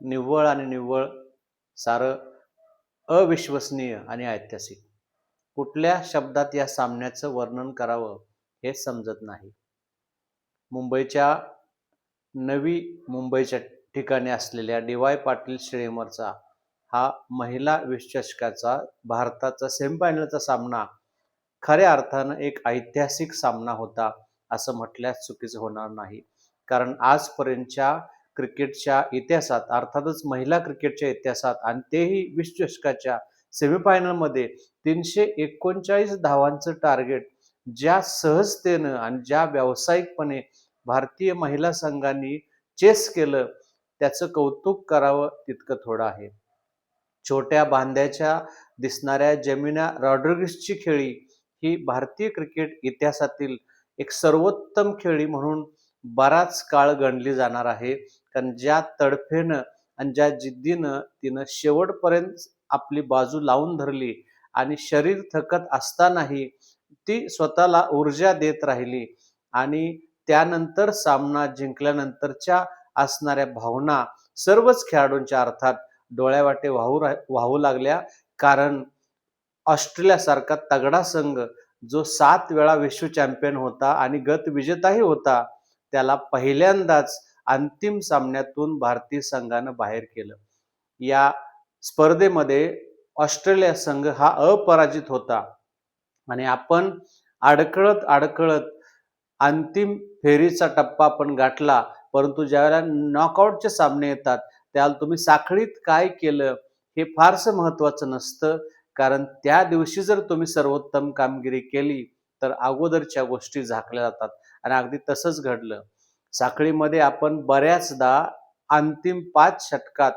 निव्वळ आणि निव्वळ सारं अविश्वसनीय आणि ऐतिहासिक. कुठल्या शब्दात या सामन्याचं वर्णन करावं हे समजत नाही. मुंबईच्या नवी मुंबईच्या ठिकाणी असलेल्या डी वाय पाटील स्टेडियमवरचा हा महिला विश्वचषकाचा भारताचा सेमीफायनलचा सामना खऱ्या अर्थानं एक ऐतिहासिक सामना होता असं म्हटल्यास चुकीचं होणार नाही. कारण आजपर्यंतच्या क्रिकेटच्या इतिहासात अर्थातच महिला क्रिकेटच्या इतिहासात आणि तेही विश्वचषकाच्या सेमीफायनलमध्ये तीनशे एकोणचाळीस धावांचं टार्गेट ज्या सहजतेनं आणि ज्या व्यावसायिकपणे भारतीय महिला संघांनी चेस केलं त्याचं कौतुक करावं तितकं थोडं आहे. छोट्या बांध्याच्या दिसणाऱ्या जमिना रॉड्रिग्सची खेळी ही भारतीय क्रिकेट इतिहासातील एक सर्वोत्तम खेळी म्हणून बराच काळ गणली जाणार आहे. कारण ज्या तडफेनं आणि ज्या जिद्दीनं तिनं शेवटपर्यंत आपली बाजू लावून धरली आणि शरीर थकत असतानाही ती स्वतःला ऊर्जा देत राहिली आणि त्यानंतर सामना जिंकल्यानंतरच्या असणाऱ्या भावना सर्वच खेळाडूंच्या अर्थात डोळ्यावाटे वाहू रा वाहू लागल्या. कारण ऑस्ट्रेलियासारखा तगडा संघ जो सात वेळा विश्व चॅम्पियन होता आणि गत विजेताही होता त्याला पहिल्यांदाच अंतिम सामन्यातून भारतीय संघानं बाहेर केलं. या स्पर्धेमध्ये ऑस्ट्रेलिया संघ हा अपराजित होता. आणि आपण अडकळत अडकळत अंतिम फेरीचा टप्पा आपण गाठला. परंतु ज्यावेळेला नॉकआउटचे सामने येतात त्याला तुम्ही साखळीत काय केलं हे फारसं महत्वाचं नसतं. कारण त्या दिवशी जर तुम्ही सर्वोत्तम कामगिरी केली तर अगोदरच्या गोष्टी झाकल्या जातात. आणि अगदी तसंच घडलं. साखळीमध्ये आपण बऱ्याचदा अंतिम पाच षटकात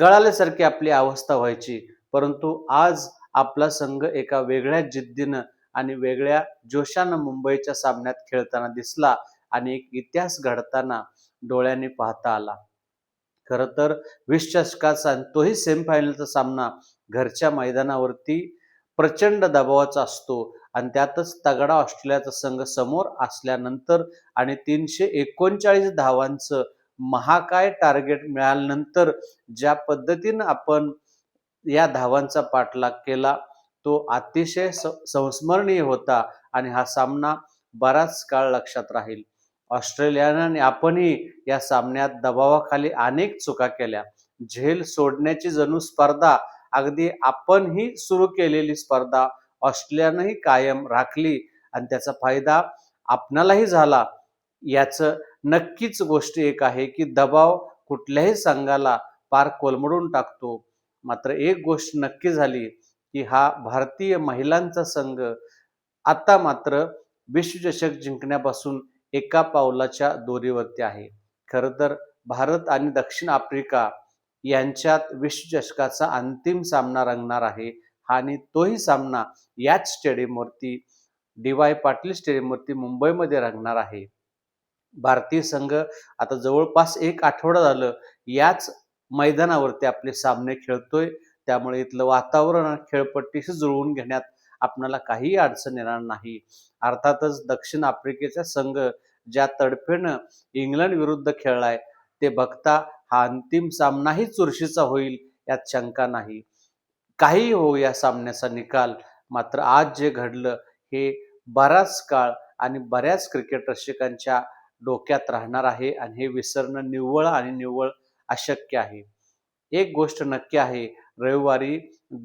गळाल्यासारखी आपली अवस्था व्हायची. परंतु आज आपला संघ एका वेगळ्या जिद्दीनं आणि वेगळ्या जोशानं मुंबईच्या सामन्यात खेळताना दिसला आणि एक इतिहास घडताना डोळ्यांनी पाहता आला. खर तर वीस चषकाचा तोही सेमीफायनलचा सामना घरच्या मैदानावरती प्रचंड दबावाचा असतो. आणि त्यातच तगडा ऑस्ट्रेलियाचा संघ समोर असल्यानंतर आणि तीनशे एकोणचाळीस धावांचं महाकाय टार्गेट मिळाल्यानंतर ज्या पद्धतीनं आपण या धावांचा पाठलाग केला तो अतिशय संस्मरणीय होता आणि हा सामना बराच काळ लक्षात राहील. ऑस्ट्रेलियानं आणि आपणही या सामन्यात दबावाखाली अनेक चुका केल्या. झेल सोडण्याची जणू स्पर्धा अगदी आपणही सुरू केलेली स्पर्धा ऑस्ट्रेलियानंही कायम राखली आणि त्याचा फायदा आपणालाही झाला. याचं नक्कीच गोष्ट एक आहे की दबाव कुठल्याही संघाला पार कोलमडून टाकतो. मात्र एक गोष्ट नक्की झाली की हा भारतीय महिलांचा संघ आता मात्र विश्वचषक जिंकण्यापासून एका पावलाच्या दोरीवरती आहे. खरं तर भारत आणि दक्षिण आफ्रिका यांच्यात विश्वचषकाचा अंतिम सामना रंगणार आहे. आणि तोही सामना याच स्टेडियमवरती डी वाय पाटील स्टेडियमवरती मुंबईमध्ये रंगणार आहे. भारतीय संघ आता जवळपास एक आठवडा झालं याच मैदानावरती आपले सामने खेळतोय. त्यामुळे इथलं वातावरण खेळपट्टीशी जुळवून घेण्यात आपणाला काहीही अडचण येणार नाही. अर्थातच दक्षिण आफ्रिकेचा संघ ज्या तडफेनं इंग्लंड विरुद्ध खेळलाय ते बघता हा अंतिम सामनाही चुरशीचा होईल यात शंका नाही. काही हो या सामन्याचा निकाल मात्र आज जे घडलं हे बराच काळ आणि बऱ्याच क्रिकेट रसिकांच्या डोक्यात राहणार आहे आणि हे विसरणं निव्वळ आणि निव्वळ अशक्य आहे. एक गोष्ट नक्की आहे रविवारी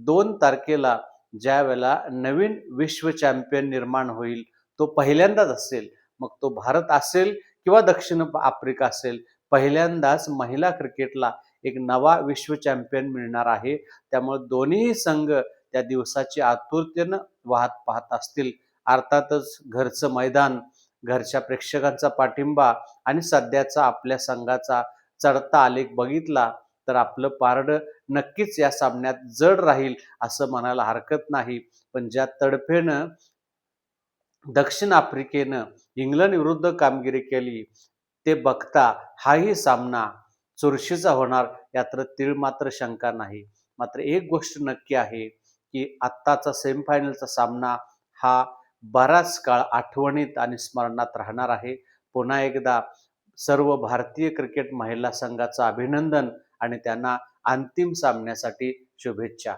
दोन तारखेला ज्या वेळेला नवीन विश्व चॅम्पियन निर्माण होईल तो पहिल्यांदाच असेल मग तो भारत असेल किंवा दक्षिण आफ्रिका असेल पहिल्यांदाच महिला क्रिकेटला एक नवा विश्व चॅम्पियन मिळणार आहे. त्यामुळे दोन्ही संघ त्या दिवसाची आतुरतेनं वाहत पाहत असतील. अर्थातच घरचं मैदान घरच्या प्रेक्षकांचा पाठिंबा आणि सध्याचा आपल्या संघाचा चढता आलेख बघितला तर आपलं पारडं नक्कीच या सामन्यात जड राहील असं म्हणायला हरकत नाही. पण ज्या तडफेनं दक्षिण आफ्रिकेनं इंग्लंड विरुद्ध कामगिरी केली ते बघता हाही सामना चुरशीचा होणार यात्र तीळ मात्र शंका नाही. मात्र एक गोष्ट नक्की आहे की आत्ताचा सेमीफायनलचा सामना हा बराच काळ आठवणीत आणि स्मरणात राहणार आहे. पुन्हा एकदा सर्व भारतीय क्रिकेट महिला संघाचं अभिनंदन आणि त्यांना अंतिम सामन्यासाठी शुभेच्छा.